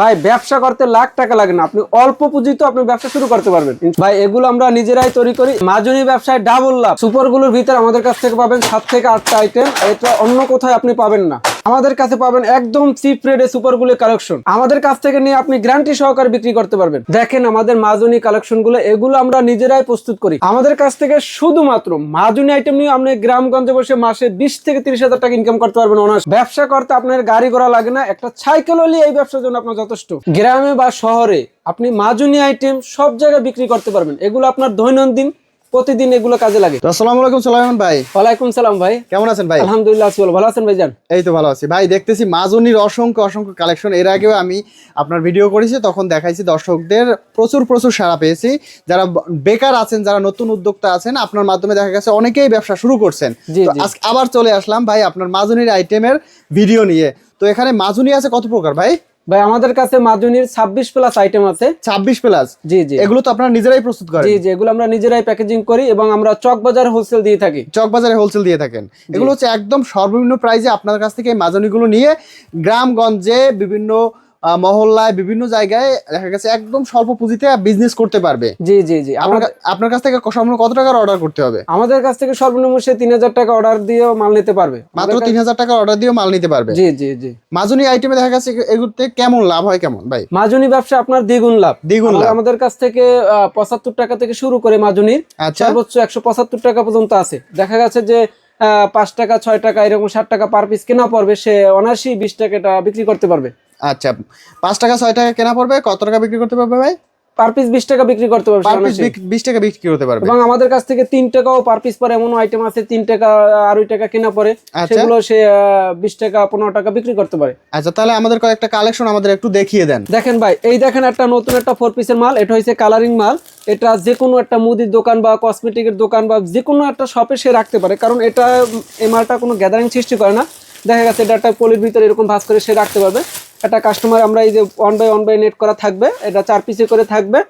ভাই, ব্যবসা করতে লাখ টাকা লাগে না। আপনি অল্প পুঁজিতে আপনি ব্যবসা শুরু করতে পারবেন। ভাই, এগুলো আমরা নিজেরাই তৈরি করি। মাজুরি ব্যবসায় ডাবল লাভ। সুপারগুলোর ভিতরে আমাদের কাছ থেকে পাবেন সাত থেকে আটটা আইটেম এটা অন্য কোথায় আপনি পাবেন না। আমাদের কাছে পাবেন একদম চিপ রেটে সুপারগুলো কালেকশন আমাদের কাছ থেকে নিয়ে আপনি গ্যারান্টি সহকারে বিক্রি করতে পারবেন। দেখেন আমাদের মাজুনি কালেকশনগুলো, এগুলো আমরা নিজেরাই প্রস্তুত করি। আমাদের কাছ থেকে শুধুমাত্র মাজুনি আইটেম নিয়ে আপনি গ্রামগঞ্জে বসে মাসে বিশ থেকে তিরিশ হাজার টাকা ইনকাম করতে পারবেন অনার্স ব্যবসা করতে আপনার গাড়ি ঘোড়া লাগে না, একটা সাইকেল হলে এই ব্যবসার জন্য আপনার যথেষ্ট। গ্রামে বা শহরে আপনি মাজুনি আইটেম সব জায়গায় বিক্রি করতে পারবেন। এগুলো আপনার দৈনন্দিন প্রতিদিন এগুলো কাজে লাগে। আসসালামু আলাইকুম সালামান ভাই। ওয়ালাইকুম সালাম ভাই। কেমন আছেন ভাই? আলহামদুলিল্লাহ আছি ভালো। আছেন ভাই এই তো ভালো আছি। ভাই দেখতেছি মাজনির অসংখ্য অসংখ্য কালেকশন এর আগেও আমি আপনার ভিডিও করেছি তখন দেখাইছি দর্শকদের প্রচুর প্রচুর সাড়া পেয়েছি। যারা বেকার আছেন যারা নতুন উদ্যোক্তা আছেন আপনার মাধ্যমে দেখা গেছে অনেকেই ব্যবসা শুরু করছেন। আজকে আবার চলে আসলাম ভাই আপনার মাজনির আইটেমের ভিডিও নিয়ে। তো এখানে মাজনি আছে কত প্রকার ভাই? ভাই আমাদের কাছে মাজুনির ছাব্বিশ প্লাস আইটেম আছে। ছাব্বিশ প্লাস জি জি। এগুলো তো আপনারা নিজেরাই প্রস্তুত করেন? জি জি এগুলো আমরা নিজেরাই প্যাকেজিং করি এবং আমরা চক বাজার হোলসেল দিয়ে থাকি। চকবাজারে হোলসেল দিয়ে থাকেন। এগুলো হচ্ছে একদম সর্বনিম্ন প্রাইসে আপনার কাছ থেকে এই মাজনিগুলো নিয়ে গ্রামগঞ্জে বিভিন্ন মহল্লায় বিভিন্ন জায়গায় দেখা গেছে একদম স্বল্প পুঁজিতে বিজনেস করতে পারবে। জি জি জি। আপনার আপনার কাছ থেকে সর্বনিম্ন কত টাকার অর্ডার করতে হবে? আমাদের কাছ থেকে সর্বনিম্ন সে তিন হাজার টাকা অর্ডার দিয়েও মাল নিতে পারবে। মাত্র তিন হাজার টাকার অর্ডার দিয়ে মাল নিতে পারবে। জি জি জি। মাজনি আইটেমে দেখা গেছে এগুলোতে কেমন লাভ হয় কেমন ভাই? মাজুনি ব্যবসা আপনার দ্বিগুণ লাভ। দ্বিগুণ লাভ। আমাদের কাছ থেকে পঁচাত্তর টাকা থেকে শুরু করে মাজুনির আচ্ছা। সর্বোচ্চ একশো পঁচাত্তর টাকা পর্যন্ত আছে। দেখা গেছে যে পাঁচ টাকা ছয় টাকা এরকম ষাট টাকা পার পিস কেনা পড়বে। সে অনায়াসি বিশ টাকা এটা বিক্রি করতে পারবে। আচ্ছা পাঁচ টাকা ছয় টাকা কেনা পড়বে কত টাকা বিক্রি করতে পারবে ভাই? পার পিস বিশ টাকা বিক্রি করতে পারবে পার পিস বিশ টাকা বিক্রি করতে পারবে। এবং আমাদের কাছ থেকে তিন টাকাও পার পিস পরে এমন আইটেম আছে তিন টাকা আড়াই টাকা কেনা পরে আচ্ছা। সেগুলো সে বিশ টাকা পনেরো টাকা বিক্রি করতে পারে। আচ্ছা তাহলে আমাদের কয়েকটা কালেকশন আমাদের একটু দেখিয়ে দেন। দেখেন ভাই এই দেখেন একটা নতুন একটা ফোর পিসের মাল এটা হচ্ছে কালারিং মাল। এটা যে কোনো একটা মুদির দোকান বা কসমেটিকের দোকান বা যে কোনো একটা শপে সে রাখতে পারে কারণ এটা এই মালটা কোনো গ্যাদারিং সৃষ্টি করে না। দেখা গেছে এটা একটা পলির ভিতরে এরকম ভাঁজ করে সে রাখতে পারবে। একটা কাস্টমার আমরা এই যে one by one by net করা থাকবে এটা চার পিসে করে থাকবে।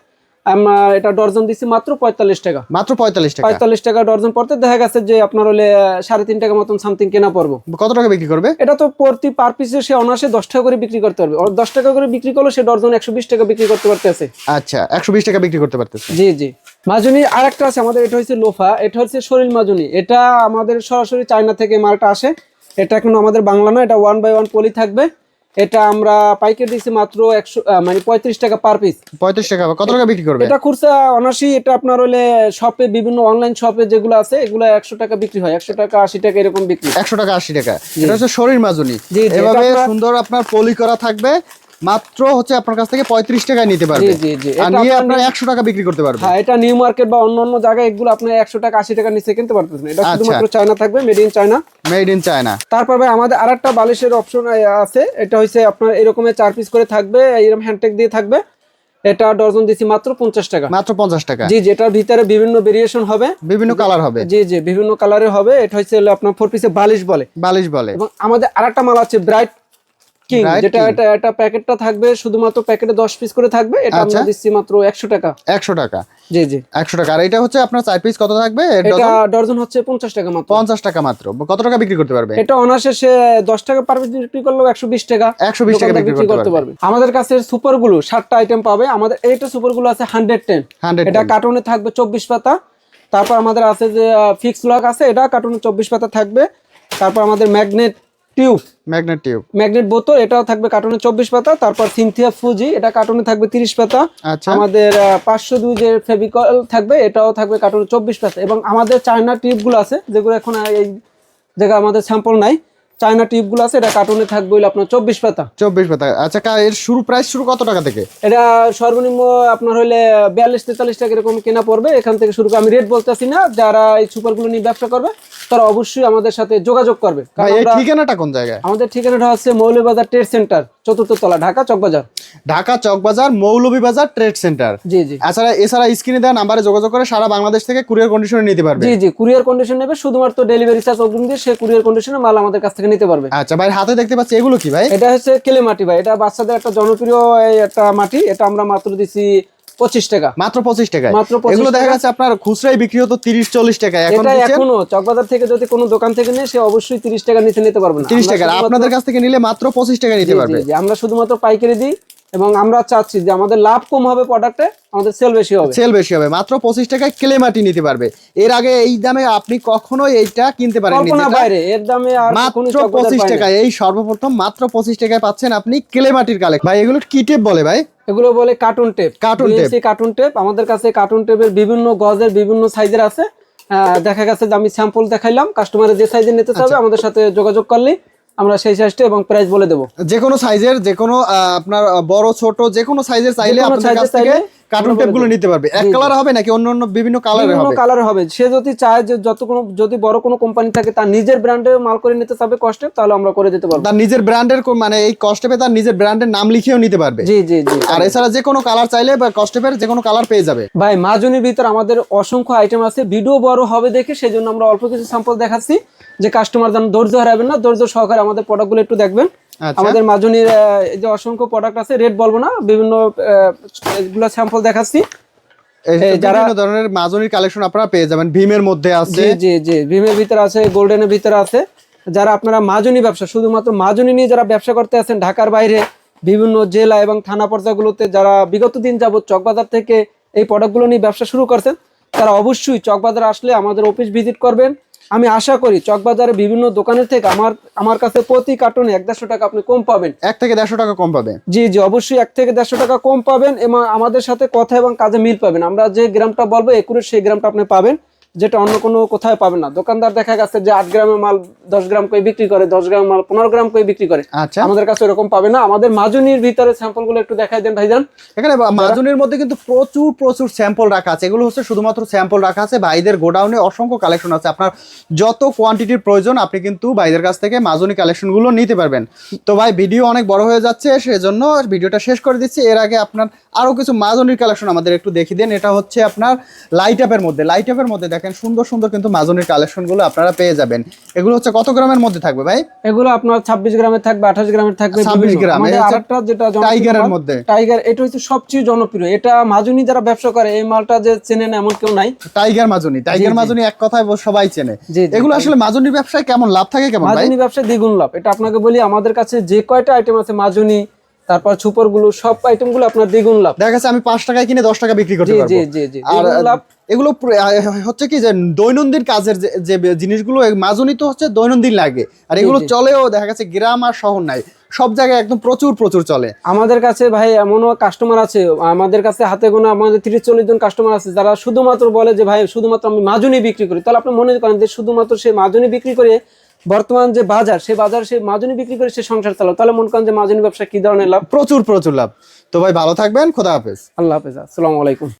আমরা এটা ডর্জন দিচ্ছি মাত্র পঁয়তাল্লিশ টাকা। মাত্র পঁয়তাল্লিশ টাকা। পঁয়তাল্লিশ টাকা ডর্জন পড়তে দেখা গেছে যে আপনার হলে সাড়ে তিন টাকা মতন সামথিং কেনা পড়ব। কত টাকা বিক্রি করবে? এটা তো প্রতি পার পিসে সে অনায়াসে দশ টাকা করে বিক্রি করতে পারবে। দশ টাকা করে বিক্রি করলে সে ডর্জন একশো বিশ টাকা বিক্রি করতে পারতেছে। আচ্ছা একশো বিশ টাকা বিক্রি করতে পারতেছে। জি জি। মাজুনি আর একটা আছে আমাদের এটা হচ্ছে লোফা এটা হচ্ছে শরীর মাজুনি। এটা আমাদের সরাসরি চায়না থেকে মালটা আসে। এটা এখন আমাদের বাংলা না এটা ওয়ান বাই ওয়ান পলি থাকবে। এটা আমরা পাইকারি দিচ্ছি মাত্র একশো মানে পঁয়ত্রিশ টাকা পার পিস পঁয়ত্রিশ টাকা কত টাকা বিক্রি করবে? এটা খুরসা অনাসি এটা আপনার হলে শপে বিভিন্ন অনলাইন শপে যেগুলো আছে এগুলো একশো টাকা বিক্রি হয়। একশো টাকা আশি টাকা এরকম বিক্রি। একশো টাকা আশি টাকা। এটা হচ্ছে শরীর মাজুনি। এভাবে সুন্দর আপনার পলি করা থাকবে। মাত্র হচ্ছে আপনার কাছ থেকে পঁয়ত্রিশ টাকায় নিতে পারবে। জি, জি, জি। আর নিয়ে আপনার আপনার একশো টাকা বিক্রি করতে পারবে হ্যাঁ এটা নিউ মার্কেট বা অন্য অন্য জায়গায় এগুলো আপনি একশো টাকা আশি টাকা নিচে কিনতে পারতেছেন। এটা আচ্ছা। শুধুমাত্র চায়না থাকবে made in China made in China তারপর ভাই আমাদের আরেকটা বালিশের অপশন আছে। এটা হচ্ছে আপনার এরকমের চার পিস করে থাকবে এরকম হ্যান্ডটেক দিয়ে থাকবে। এটা ডজন দিচ্ছি মাত্র পঞ্চাশ টাকা। মাত্র পঞ্চাশ টাকা। জি যেটার ভিতরে বিভিন্ন ভেরিয়েশন হবে। বিভিন্ন কালার হবে। জি জি বিভিন্ন কালারের হবে। এটা হচ্ছে আপনার ফোর পিসে বালিশ বলে। বালিশ বলে। এবং আমাদের আরেকটা মাল আছে ব্রাইট কিং যেটা। এটা এটা প্যাকেটটা থাকবে শুধুমাত্র প্যাকেটে দশ পিস করে থাকবে এটা আমরা আচ্ছা। দিচ্ছি মাত্র একশো টাকা। একশো টাকা। জি জি। একশো টাকা। আর এটা হচ্ছে আপনার চার পিস কত থাকবে? এটা ডজন হচ্ছে পঞ্চাশ টাকা মাত্র। পঞ্চাশ টাকা মাত্র। কত টাকা বিক্রি করতে পারবে? এটা অনার্সে সে দশ টাকা পার পিস বিক্রি করলেও একশো বিশ টাকা একশো বিশ টাকা বিক্রি করতে পারবে। আমাদের কাছে সুপারগুলো সাতটা আইটেম পাবে। আমাদের এইটা সুপারগুলো আছে হান্ড্রেড টেন হান্ড্রেড এটা কার্টুনে থাকবে চব্বিশ পাতা। তারপর আমাদের আছে যে ফিক্স লক আছে এটা কার্টুনে চব্বিশ পাতা থাকবে। তারপর আমাদের magnet tube? Magnet tube. Magnet বোতল এটাও থাকবে কার্টনে চব্বিশ পাতা তারপর সিনথিয়া ফুজি এটা কার্টনে থাকবে তিরিশ পাতা। আচ্ছা। আমাদের পাঁচশো দুই যে ফেভিকল থাকবে এটাও থাকবে কার্টনে চব্বিশ পাতা। এবং আমাদের চায়না টিউবগুলো আছে যেগুলো এখন এই জায়গায় আমাদের স্যাম্পল নাই। চায়না টিউবগুলো আছে এটা কার্টুনে থাকবে হলো আপনার চব্বিশ পাতা। চব্বিশ পাতা। আচ্ছা এর শুরু প্রাইস শুরু কত টাকা থেকে? এটা সর্বনিম্ন আপনার হলে বিয়াল্লিশ তেতাল্লিশ টাকা এরকম কেনা পড়বে। এখান থেকে শুরু করে আমি রেট বলতেছি না যারা এই সুপারগুলো নিয়ে ব্যবসা করবে তারা অবশ্যই আমাদের সাথে যোগাযোগ করবে। ঠিকানাটা কোন জায়গায়? আমাদের ঠিকানাটা হচ্ছে মৌলবাজার ট্রেড সেন্টার চতুর্থ তলা ঢাকা চকবাজার। ঢাকা চকবাজার মৌলভীবাজার ট্রেড সেন্টার জি জি। এছাড়া এছাড়া স্ক্রিনে দেওয়া নাম্বারে যোগাযোগ করে সারা বাংলাদেশ থেকে কুরিয়ার কন্ডিশনে নিতে পারবে। জি জি কুরিয়ার কন্ডিশন নেবে শুধুমাত্র ডেলিভারি চার্জ অগ্রিম দিয়ে সে কুরিয়ার কন্ডিশনে মাল আমাদের কাছ থেকে নিতে পারবে। আচ্ছা ভাই হাতে দেখতে পাচ্ছি এগুলো কি ভাই? এটা হচ্ছে কেলে মাটি ভাই এটা বাচ্চাদের একটা জনপ্রিয় এই একটা মাটি এটা আমরা মাত্র দিছি পঁচিশ টাকা। মাত্র পঁচিশ টাকা মাত্র এগুলো দেখা যাচ্ছে আপনার খুচরাই বিক্রি হতো তিরিশ চল্লিশ টাকা এখন এখনও চকবাজার থেকে যদি কোনো দোকান থেকে নেয় সে অবশ্যই তিরিশ টাকা নিচে নিতে পারবে না। তিরিশ টাকা আপনাদের কাছ থেকে নিলে মাত্র পঁচিশ টাকা নিতে পারবে। আমরা শুধুমাত্র পাইকারি দিই এবং আমরা চাচ্ছি যে আমাদের লাভ কম হবে প্রোডাক্টে আমাদের সেল বেশি হবে। সেল বেশি হবে। মাত্র পঁচিশ টাকায় ক্লে মাটি নিতে পারবে। এর আগে এই দামে আপনি কখনোই এইটা কিনতে যেটা বাইরে এর দামে মাত্র পঁচিশ টাকায় এই সর্বপ্রথম মাত্র পঁচিশ টাকায় পাচ্ছেন আপনি ক্লে মাটির কালেক্ট ভাই এগুলো কি টেপ বলে ভাই? এগুলো বলে carton tape Cartoon tape। Carton tape আমাদের কাছে কার্টুন টেপের বিভিন্ন গজের বিভিন্ন সাইজের আছে। দেখা গেছে যে আমি স্যাম্পল দেখাইলাম। কাস্টমারের যে সাইজে নিতে আচ্ছা। চাবে আমাদের সাথে যোগাযোগ করলে আমরা সেই সাইজটা এবং প্রাইস বলে দেবো। যে কোনো সাইজের যে কোনো আহ, আপনার বড় ছোট যে কোনো সাইজের চাইলে আপনার আপনাদের কাছ থেকে কার্টুন আমরা টেপগুলো নিতে পারবে। এক। কালার হবে নাকি অন্য অন্য বিভিন্ন বিভিন্ন হবে? কালার হবে। সে যদি চায় যে যত কোনো যদি বড় কোনো কোম্পানি থাকে তার নিজের ব্র্যান্ডে মাল করে নিতে চাবে কষ্টে তাহলে আমরা করে দিতে পারব। তার নিজের ব্র্যান্ডের মানে এই কস্টেপে তার নিজের ব্র্যান্ডের নাম লিখেও নিতে পারবে। জি জি জি। আর এছাড়া যে কোনো কালার চাইলে বা কস্টেপের যে কোনো কালার পেয়ে যাবে। ভাই মাজুনির ভিতর আমাদের অসংখ্য আইটেম আছে। ভিডিও বড় হবে দেখে সেই জন্য আমরা অল্প কিছু স্যাম্পল দেখাচ্ছি। যে কাস্টমার যেন ধৈর্য হারাবেন না ধৈর্য সহকারে আমাদের প্রোডাক্টগুলো একটু দেখবেন। আমাদের মাজুনির যে অসংখ্য প্রোডাক্ট আছে রেট বলব না বিভিন্ন এগুলো স্যাম্পল দেখাচ্ছি। যারা- ধরনের মাজনির কালেকশন আপনারা পেয়ে যাবেন। ভীমের মধ্যে আছে। জি জি ভীমের ভিতরে আছে গোল্ডেনের ভিতরে আছে। যারা আপনারা মাজুনি ব্যবসা শুধুমাত্র মাজুনি নিয়ে যারা ব্যবসা করতে আছেন ঢাকার বাইরে বিভিন্ন জেলা এবং থানা পর্যায়গুলোতে যারা বিগত দিন যাবত চকবাজার থেকে এই প্রোডাক্টগুলো নিয়ে ব্যবসা শুরু করছেন তারা অবশ্যই চকবাজার আসলে আমাদের অফিস ভিজিট করবেন। আমি আশা করি চকবাজারে বিভিন্ন দোকানের থেকে আমার আমার কাছে প্রতি কার্টনে এক দেড়শো টাকা আপনি কম পাবেন। এক থেকে দেড়শো টাকা কম পাবেন জি জি অবশ্যই এক থেকে দেড়শো টাকা কম পাবেন এবং আমাদের সাথে কথা এবং কাজে মিল পাবেন। আমরা যে গ্রামটা বলব একুশ সেই গ্রামটা আপনি পাবেন। যেটা অন্য কোনো কোথায় পাবেন না। দোকানদার দেখা গেছে যে আট গ্রামের মাল দশ গ্রাম করে বিক্রি করে দশ গ্রাম মাল পনেরো গ্রাম করে বিক্রি করে। আচ্ছা। আমাদের কাছে এরকম পাবে না। আমাদের মাজুনির ভিতরে স্যাম্পলগুলো একটু দেখাই দেন ভাইজান। এখানে মাজুনের মধ্যে কিন্তু প্রচুর প্রচুর স্যাম্পল রাখা আছে। এগুলো হচ্ছে শুধুমাত্র স্যাম্পল রাখা আছে। ভাইদের গোডাউনে অসংখ্য কালেকশন আছে। আপনার যত কোয়ান্টিটির প্রয়োজন আপনি কিন্তু ভাইদের কাছ থেকে মাজুনি কালেকশনগুলো নিতে পারবেন। তো ভাই ভিডিও অনেক বড় হয়ে যাচ্ছে সেজন্য ভিডিওটা শেষ করে দিচ্ছি। এর আগে আপনার আরও কিছু মাজনির কালেকশন আমাদের একটু দেখিয়ে দেন। এটা হচ্ছে আপনার লাইট আপের মধ্যে। লাইট আপের মধ্যে দেখেন সুন্দর সুন্দর কিন্তু মাজনির কালেকশনগুলো আপনারা পেয়ে যাবেন। এগুলো হচ্ছে কত গ্রামের মধ্যে থাকবে ভাই? এগুলো আপনার ছাব্বিশ গ্রামের থাকবে আঠাশ গ্রামের থাকবে 26 গ্রাম, আরেকটা যেটা টাইগারের মধ্যে। টাইগার এটা হচ্ছে সবচেয়ে জনপ্রিয়। এটা মাজুনি যারা ব্যবসা করে এই মালটা যে চেনে না এমন কেউ নাই। Tiger মাজনি tiger. মাজনি এক কথায় সবাই চেনে। এগুলো আসলে মাজনির ব্যবসায় কেমন? লাভ থাকে কেমন ভাই? মাজুনি ব্যবসায় দ্বিগুণ লাভ। এটা আপনাকে বলি আমাদের কাছে যে কয়টা আইটেম আছে মাজুনি তারপর সুপারগুলো সব আইটেমগুলো আপনার দ্বিগুণ লাভ। দেখা গেছে আমি পাঁচ টাকায় কিনে দশ টাকা বিক্রি করতে পারব। জি জি জি। আর লাভ। এগুলো হচ্ছে কি যে দৈনন্দিন কাজের যে- জিনিসগুলো মাজনি তো হচ্ছে দৈনন্দিন লাগে। আর এগুলো চলেও দেখা গেছে গ্রাম আর শহর নাই। সব জায়গায় একদম প্রচুর প্রচুর চলে। আমাদের কাছে ভাই এমনও কাস্টমার আছে আমাদের কাছে হাতে গোনা আমাদের তিরিশ চল্লিশ জন কাস্টমার আছে যারা শুধুমাত্র বলে যে ভাই শুধুমাত্র আমি মাজুনি বিক্রি করি। তাহলে আপনি মনে করেন যে শুধুমাত্র সে মাজুনি বিক্রি করে বর্তমান যে বাজার সে বাজার সে মাজুনি বিক্রি করে সে সংসার চালাও। তাহলে মনে করেন যে মাজুনি ব্যবসা কি ধরনের লাভ? প্রচুর প্রচুর লাভ। তো ভাই ভালো থাকবেন খোদা হাফেজ। আল্লাহ হাফেজ আসসালামু আলাইকুম।